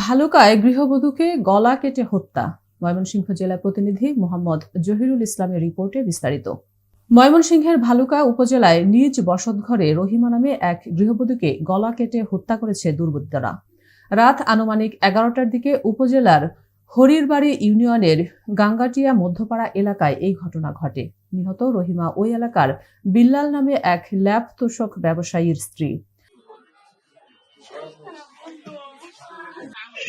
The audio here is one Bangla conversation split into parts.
ভালুকায় গৃহবধূকে গলা কেটে হত্যা। ময়মনসিংহ জেলা প্রতিনিধি মোহাম্মদ জহিরুল ইসলামের রিপোর্টে বিস্তারিত। ময়মনসিংহের ভালুকা উপজেলায় নিজ বসতঘরে রহিমা নামে এক গৃহবধূকে গলা কেটে হত্যা করেছে দুর্বৃত্তরা। রাত আনুমানিক এগারোটার দিকে উপজেলার হরিরবাড়ি ইউনিয়নের গাঙ্গাটিয়া মধ্যপাড়া এলাকায় এই ঘটনা ঘটে। নিহত রহিমা ওই এলাকার বিল্লাল নামে এক ল্যাব তোষক ব্যবসায়ীর স্ত্রী।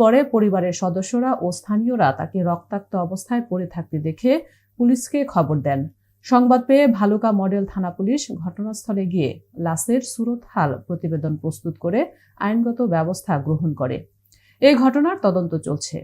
পরে পরিবারের সদস্যরা ও স্থানীয়রা তাকে রক্তাক্ত অবস্থায় পড়ে থাকতে দেখে পুলিশকে খবর দেন। সংবাদ পেয়ে ভালুকা মডেল থানা পুলিশ ঘটনাস্থলে গিয়ে লাশের সুরত হাল প্রতিবেদন প্রস্তুত করে আইনগত ব্যবস্থা গ্রহণ করে। এই ঘটনার তদন্ত চলছে।